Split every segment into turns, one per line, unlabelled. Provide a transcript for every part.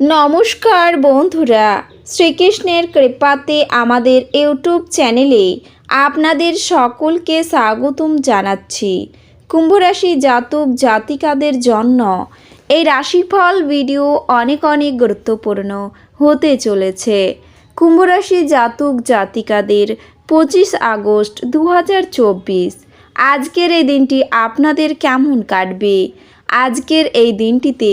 নমস্কার বন্ধুরা, শ্রীকৃষ্ণের কৃপাতে আমাদের ইউটিউব চ্যানেলে আপনাদের সকলকে স্বাগতম জানাচ্ছি। কুম্ভরাশি জাতক জাতিকাদের জন্য এই রাশিফল ভিডিও অনেক অনেক গুরুত্বপূর্ণ হতে চলেছে। কুম্ভরাশি জাতক জাতিকাদের পঁচিশ আগস্ট দু হাজার চব্বিশ, আজকের এই দিনটি আপনাদের কেমন কাটবে? আজকের এই দিনটিতে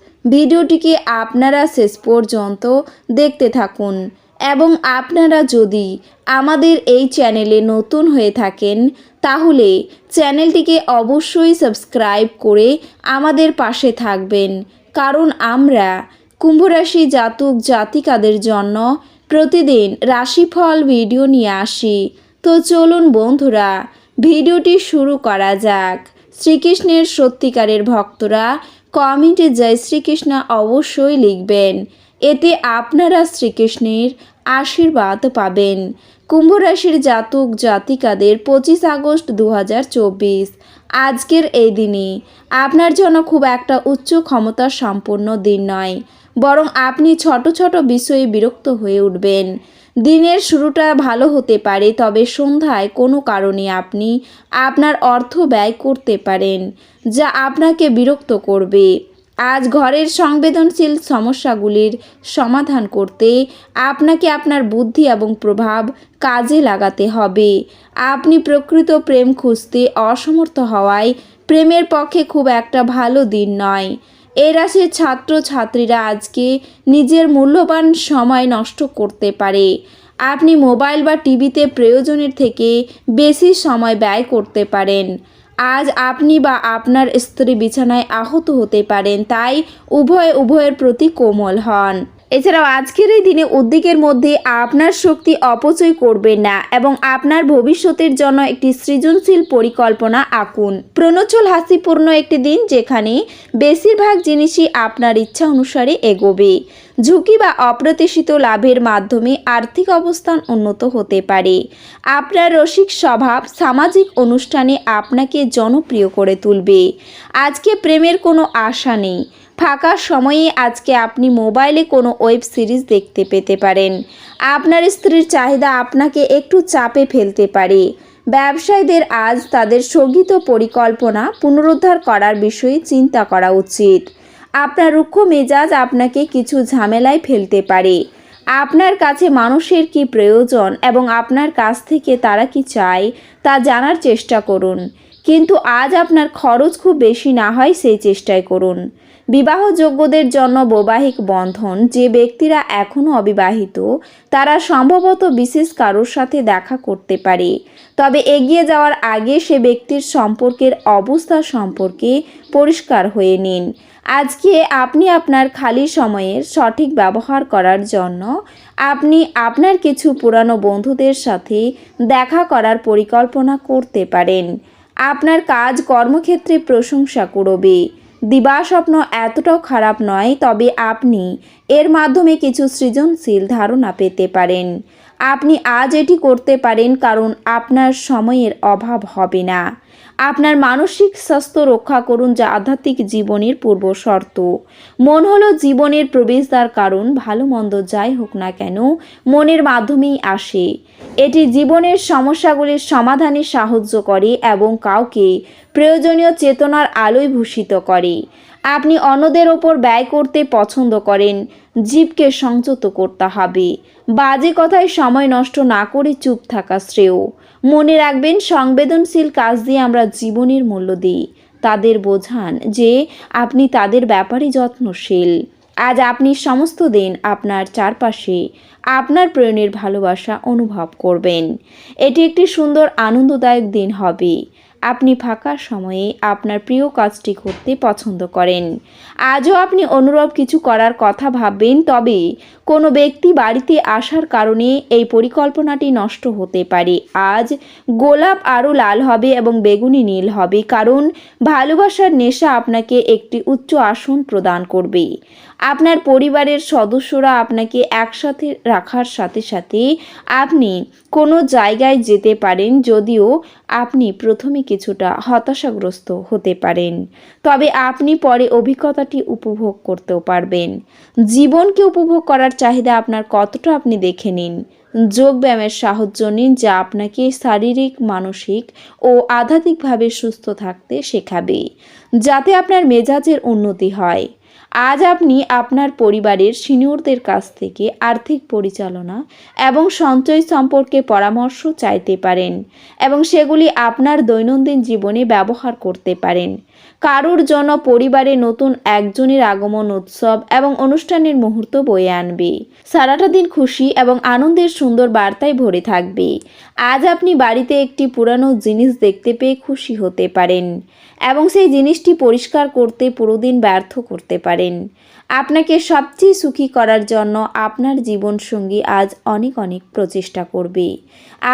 ভিডিওটিকে আপনারা শেষ পর্যন্ত দেখতে থাকুন। এবং আপনারা যদি আমাদের এই চ্যানেলে নতুন হয়ে থাকেন, তাহলে চ্যানেলটিকে অবশ্যই সাবস্ক্রাইব করে আমাদের পাশে থাকবেন। কারণ আমরা কুম্ভরাশি জাতক জাতিকাদের জন্য প্রতিদিন রাশিফল ভিডিও নিয়ে আসি। তো চলুন বন্ধুরা, ভিডিওটি শুরু করা যাক। শ্রীকৃষ্ণের সত্যিকারের ভক্তরা কমেন্টে জয় শ্রীকৃষ্ণ অবশ্যই লিখবেন। এতে আপনারা শ্রীকৃষ্ণের আশীর্বাদ পাবেন। কুম্ভ রাশির জাতক জাতিকাদের পঁচিশ আগস্ট দু হাজার চব্বিশ। আজকের এই দিনে আপনার জন্য খুব একটা উচ্চ ক্ষমতা সম্পন্ন দিন নয়, বরং আপনি ছোট ছোট বিষয়ে বিরক্ত হয়ে উঠবেন। দিনের শুরুটা ভালো হতে পারে, তবে সন্ধ্যায় কোনো কারণে আপনি আপনার অর্থ ব্যয় করতে পারেন, যা আপনাকে বিরক্ত করবে। আজ ঘরের সংবেদনশীল সমস্যাগুলির সমাধান করতে আপনাকে আপনার বুদ্ধি এবং প্রভাব কাজে লাগাতে হবে। আপনি প্রকৃত প্রেম খুঁজতে অসমর্থ হওয়ায় প্রেমের পক্ষে খুব একটা ভালো দিন নয়। এ রাশির ছাত্র ছাত্রীরা আজকে নিজের মূল্যবান সময় নষ্ট করতে পারে। আপনি মোবাইল বা টিভিতে প্রয়োজনের থেকে বেশি সময় ব্যয় করতে পারেন। আজ আপনি বা আপনার স্ত্রী বিছানায় আহত হতে পারেন, তাই উভয় উভয়ের প্রতি কোমল হন। এছাড়াও আজকের এই দিনে উদ্যোগের মধ্যে আপনার শক্তি অপচয় করবেন না এবং আপনার ভবিষ্যতের জন্য একটি সৃজনশীল পরিকল্পনা আঁকুন। প্রণোচ্ছল হাসিপূর্ণ একটি দিন যেখানে বেশিরভাগ জিনিসই আপনার ইচ্ছা অনুসারে এগোবে। ঝুঁকি বা অপ্রত্যাশিত লাভের মাধ্যমে আর্থিক অবস্থান উন্নত হতে পারে। আপনার রসিক স্বভাব সামাজিক অনুষ্ঠানে আপনাকে জনপ্রিয় করে তুলবে। আজকে প্রেমের কোনো আশা নেই। ফাঁকা সময়ে আজকে আপনি মোবাইলে কোনো ওয়েব সিরিজ দেখতে পেতে পারেন। আপনার স্ত্রীর চাহিদা আপনাকে একটু চাপে ফেলতে পারে। ব্যবসায়ীদের আজ তাদের স্থগিত পরিকল্পনা পুনরুদ্ধার করার বিষয়ে চিন্তা করা উচিত। আপনার রুক্ষ মেজাজ আপনাকে কিছু ঝামেলায় ফেলতে পারে। আপনার কাছে মানুষের কি প্রয়োজন এবং আপনার কাছ থেকে তারা কি চায়, তা জানার চেষ্টা করুন। কিন্তু আজ আপনার খরচ খুব বেশি না হয় সেই চেষ্টাই করুন। বিবাহযোগ্যদের জন্য বৈবাহিক বন্ধন যে ব্যক্তিরা এখনও অবিবাহিত, তারা সম্ভবত বিশেষ কারোর সাথে দেখা করতে পারে। তবে এগিয়ে যাওয়ার আগে সে ব্যক্তির সম্পর্কের অবস্থা সম্পর্কে পরিষ্কার হয়ে নিন। আজকে আপনি আপনার খালি সময়ের সঠিক ব্যবহার করার জন্য আপনি আপনার কিছু পুরানো বন্ধুদের সাথে দেখা করার পরিকল্পনা করতে পারেন। আপনার কাজ কর্মক্ষেত্রে প্রশংসা করবে দিবাস্বপ্ন এতটাও খারাপ নয়, তবে আপনি এর মাধ্যমে কিছু সৃজনশীল ধারণা পেতে পারেন। আপনি আজ এটি করতে পারেন, কারণ আপনার সময়ের অভাব হবে না। আপনার মানসিক স্বাস্থ্য রক্ষা করুন যা আধ্যাত্মিক জীবনের পূর্ব শর্ত। মন হলো জীবনের প্রবেশদ্বার কারণ, ভালো মন্দ যাই হোক না কেন, মনের মাধ্যমেই আসে। এটি জীবনের সমস্যাগুলির সমাধানে সাহায্য করে এবং কাউকে প্রয়োজনীয় চেতনার আলোয় ভূষিত করে। আপনি অন্যদের ওপর ব্যয় করতে পছন্দ করেন, জীবকে সংযত করতে হবে। বাজে কথায় সময় নষ্ট না করে চুপ থাকা শ্রেয়। মনে রাখবেন, সংবেদনশীল কাজ দিয়ে আমরা জীবনের মূল্য দিই। তাদের বোঝান যে আপনি তাদের ব্যাপারে যত্নশীল। আজ আপনি সমস্ত দিন আপনার চারপাশে আপনার প্রেরণের ভালোবাসা অনুভব করবেন। এটি একটি সুন্দর, আনন্দদায়ক দিন হবে। আপনি ফাঁকা সময়ে আপনার প্রিয় কাজটি করতে পছন্দ করেন। আজও আপনি অনুরূপ কিছু করার কথা ভাববেন, তবে কোনো ব্যক্তি বাড়িতে আসার কারণে এই পরিকল্পনাটি নষ্ট হতে পারে। আজ গোলাপ আরও লাল হবে এবং বেগুনি নীল হবে, কারণ ভালোবাসার নেশা আপনাকে একটি উচ্চ আসন প্রদান করবে। আপনার পরিবারের সদস্যরা আপনাকে একসাথে রাখার সাথে সাথে আপনি কোনো জায়গায় যেতে পারেন, যদিও আপনি প্রথমে কিছুটা হতাশাগ্রস্ত হতে পারেন। তবে আপনি পরে অভিজ্ঞতাটি উপভোগ করতেও পারবেন। জীবনকে উপভোগ করার চাহিদা আপনার কতটা আপনি দেখে নিন। যোগব্যায়ামের সাহায্য নিন যা আপনাকে শারীরিক, মানসিক ও আধ্যাত্মিকভাবে সুস্থ থাকতে শেখাবে, যাতে আপনার মেজাজের উন্নতি হয়। আজ আপনি আপনার পরিবারের সিনিয়রদের কাছ থেকে আর্থিক পরিচালনা এবং সঞ্চয় সম্পর্কে পরামর্শ চাইতে পারেন এবং সেগুলি আপনার দৈনন্দিন জীবনে ব্যবহার করতে পারেন। কারোর জন্য পরিবারে নতুন একজনের আগমন উৎসব এবং অনুষ্ঠানের মুহূর্ত বয়ে আনবে। সারাটা দিন খুশি এবং আনন্দের সুন্দর বার্তায় ভরে থাকবে। আজ আপনি বাড়িতে একটি পুরানো জিনিস দেখতে পেয়ে খুশি হতে পারেন এবং সেই জিনিসটি পরিষ্কার করতে পুরো দিন ব্যর্থ করতে পারেন। আপনাকে সবচেয়ে সুখী করার জন্য আপনার জীবনসঙ্গী আজ অনেক অনেক প্রচেষ্টা করবে।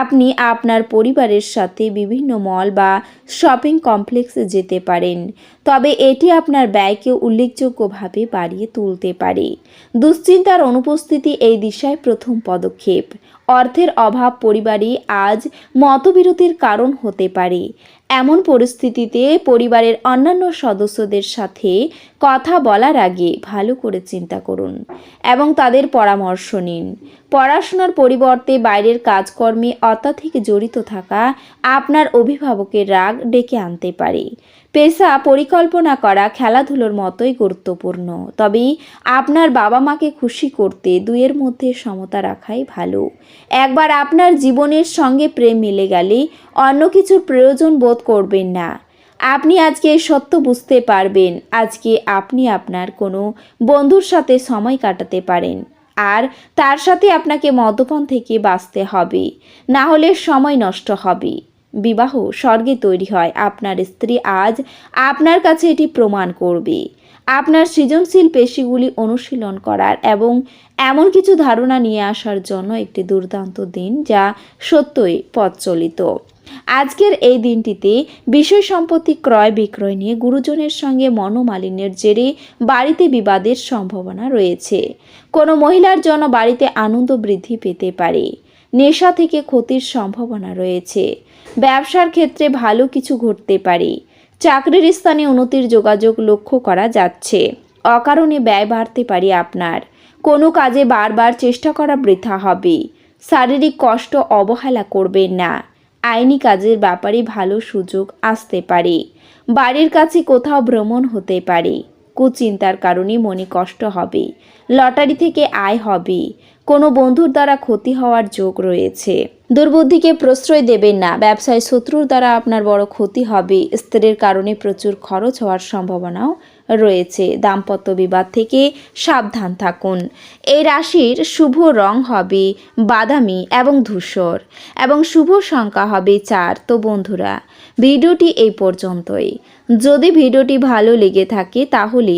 আপনি আপনার পরিবারের সাথে বিভিন্ন মল বা শপিং কমপ্লেক্সে যেতে পারেন, তবে এটি আপনার ব্যয়কে উল্লেখযোগ্যভাবে বাড়িয়ে তুলতে পারে। দুশ্চিন্তার অনুপস্থিতি এই দিশায় প্রথম পদক্ষেপ। অর্থের অভাব পরিবারে আজ মতবিরতির কারণ হতে পারে। এমন পরিস্থিতিতে পরিবারের অন্যান্য সদস্যদের সাথে কথা বলার আগে ভালো করে চিন্তা করুন এবং তাদের পরামর্শ নিন। পড়াশোনার পরিবর্তে বাইরের কাজকর্মে অত্যাধিক জড়িত থাকা আপনার অভিভাবকের রাগ ডেকে আনতে পারে। পেশা পরিকল্পনা করা খেলাধুলোর মতোই গুরুত্বপূর্ণ। তবে আপনার বাবা মাকে খুশি করতে দুয়ের মধ্যে সমতা রাখাই ভালো। একবার আপনার জীবনের সঙ্গে প্রেম মিলে গেলে অন্য কিছুর প্রয়োজন বোধ করবেন না। আপনি আজকে সত্য বুঝতে পারবেন, আজকে আপনি আপনার কোনো বন্ধুর সাথে সময় কাটাতে পারেন। আর তার সাথে আপনাকে মদ্যপান থেকে বাঁচতে হবে। না হলে সময় নষ্ট হবে। বিবাহ স্বর্গে তৈরি হয়। আপনার স্ত্রী আজ আপনার কাছে এটি প্রমাণ করবে। আপনার সৃজনশীল পেশিগুলি অনুশীলন করার এবং এমন কিছু ধারণা নিয়ে আসার জন্য একটি দুর্দান্ত দিন যা সত্যই পথচলিত আজকের এই দিনটিতে বিষয় সম্পত্তি ক্রয় বিক্রয় নিয়ে গুরুজনের সঙ্গে মনোমালিন্যের জেরে বাড়িতে বিবাদের সম্ভাবনা রয়েছে। কোনো মহিলার জন্য বাড়িতে আনন্দ বৃদ্ধি পেতে পারে। নেশা থেকে ক্ষতির সম্ভাবনা রয়েছে। ব্যবসার ক্ষেত্রে ভালো কিছু ঘটতে পারে। চাকরির স্থানে উন্নতির যোগাযোগ লক্ষ্য করা যাচ্ছে। অকারণে ব্যয় বাড়তে পারে আপনার। কোনো কাজে বারবার চেষ্টা করা বৃথা হবে। শারীরিক কষ্ট অবহেলা করবেন না। আইনি কাজের ব্যাপারে ভালো সুযোগ আসতে পারে। বাড়ির কাছে কোথাও ভ্রমণ হতে পারে। কুচিন্তার কারণে মনে কষ্ট হবে। লটারি থেকে আয় হবে। কোনো বন্ধুর দ্বারা ক্ষতি হওয়ার যোগ রয়েছে। দুর্বুদ্ধিকে প্রশ্রয় দেবেন না। ব্যবসায় শত্রুর দ্বারা আপনার বড় ক্ষতি হবে। স্ত্রীর কারণে প্রচুর খরচ হওয়ার সম্ভাবনাও রয়েছে। দাম্পত্য বিবাদ থেকে সাবধান থাকুন। এই রাশির শুভ রং হবে বাদামি এবং ধূসর এবং শুভ সংখ্যা হবে চার। তো বন্ধুরা, ভিডিওটি এই পর্যন্তই। যদি ভিডিওটি ভালো লেগে থাকে তাহলে